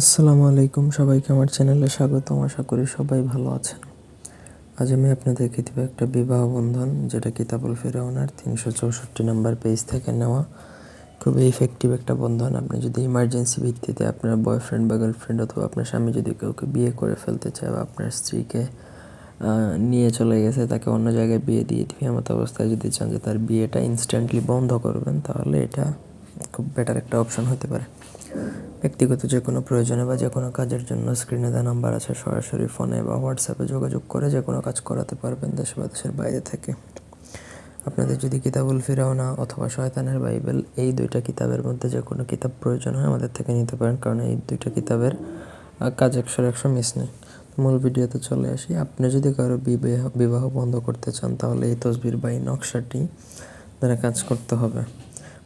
আসসালামু আলাইকুম, সবাইকে আমার চ্যানেলে স্বাগতম। আশা করি সবাই ভালো আছেন। আজ আমি আপনাদেরকে দেবো একটা বিবাহ বন্ধন, যেটা কিতাবুল ফেরাউনার তিনশো চৌষট্টি নম্বর পেজ থেকে নেওয়া। খুবই ইফেক্টিভ একটা বন্ধন। আপনি যদি ইমার্জেন্সি ভিত্তিতে আপনার বয়ফ্রেন্ড বা গার্লফ্রেন্ড অথবা আপনার স্বামী যদি কাউকে বিয়ে করে ফেলতে চায় বা আপনার স্ত্রীকে নিয়ে চলে গেছে, তাকে অন্য জায়গায় বিয়ে দিয়ে দিবে এমত অবস্থায় যদি চান যে তার বিয়েটা ইনস্ট্যান্টলি বন্ধ করবেন, তাহলে এটা খুব বেটার একটা অপশন হতে পারে। ব্যক্তিগত যে কোনো প্রয়োজনে বা যে কোনো কাজের জন্য স্ক্রিনে দেওয়া নাম্বার আছে, সরাসরি ফোনে বা হোয়াটসঅ্যাপে যোগাযোগ করে যে কোনো কাজ করাতে পারবেন দেশে বা দেশের বাইরে থেকে। আপনাদের যদি কিতাবুল ফিরাওনা অথবা শয়তানের বাইবেল এই দুইটা কিতাবের মধ্যে যে কোনো কিতাব প্রয়োজন হয় আমাদের থেকে নিতে পারেন, কারণ এই দুইটা কিতাবের কাজ একশো একশো মিস নেই। মূল ভিডিওতে চলে আসি। আপনি যদি কারও বিবাহ বিবাহ বন্ধ করতে চান, তাহলে এই তসবির বা এই নকশাটি দ্বারা কাজ করতে হবে।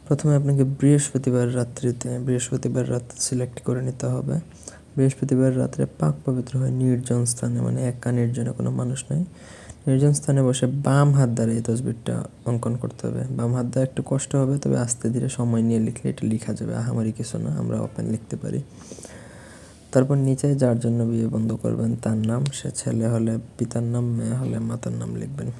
প্রথমে আপনাকে বৃহস্পতিবার রাত্রিতে, বৃহস্পতিবার রাত সিলেক্ট করে নিতে হবে। বৃহস্পতিবার রাত্রে পাক পবিত্র হয় নির্জন স্থানে মানে একা নির্জনে কোনো মানুষ নেই। নির্জন স্থানে বসে বাম হাত দ্বারা এই তসবিরটা অঙ্কন করতে হবে। বাম হাত দ্বারা একটু কষ্ট হবে, তবে আস্তে ধীরে সময় নিয়ে লিখলে এটা লেখা যাবে। আহামারি কিছু না, আমরা ওপেন লিখতে পারি। তারপর নিচে যার জন্য বিয়ে বন্ধ করবেন, তার নাম, সে ছেলে হলে পিতার নাম, মেয়ে হলে মাতার নাম লিখবেন।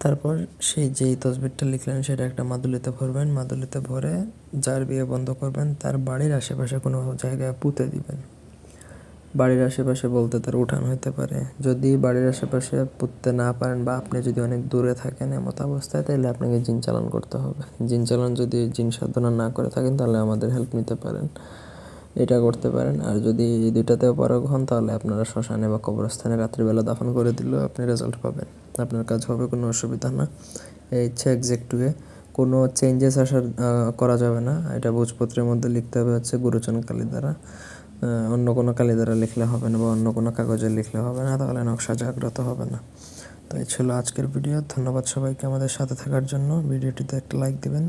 তারপর সেই যেই তসবিরটা লিখলেন সেটা একটা মাদুলিতে ভরবেন, মাদুলিতে ভরে যার বিয়ে বন্ধ করবেন তার বাড়ির আশেপাশে কোনো জায়গায় পুঁতে দিবেন। বাড়ির আশেপাশে বলতে তার উঠান হতে পারে। যদি বাড়ির আশেপাশে পুঁততে না পারেন বা আপনি যদি অনেক দূরে থাকেন এমত অবস্থায় তাহলে আপনাকে জিন চালান করতে হবে। জিন চালান যদি জিন সাধনা না করে থাকেন, তাহলে আমাদের হেল্প নিতে পারেন। এটা করতে পারেন। আর যদি দুইটাতেও পারক হন, তাহলে আপনারা শ্মশানে বা কবরস্থানে রাত্রিবেলা দাফন করে দিলেও আপনি রেজাল্ট পাবেন। আপনার কাজ হবে, কোনো অসুবিধা না। এই ইচ্ছে এক্সাক্ট ওয়ে কোনো চেঞ্জেস আসার করা যাবে না। এটা ভোজপত্রের মধ্যে লিখতে হবে হচ্ছে গুরুচন কালী দ্বারা অন্য কোনো কালী দ্বারা লিখলে হবে না বা অন্য কোনো কাগজে লিখলে হবে না, তাহলে নকশা জাগ্রত হবে না। তো এই ছিল আজকের ভিডিও। ধন্যবাদ সবাইকে আমাদের সাথে থাকার জন্য। ভিডিওটিতে একটা লাইক দিবেন।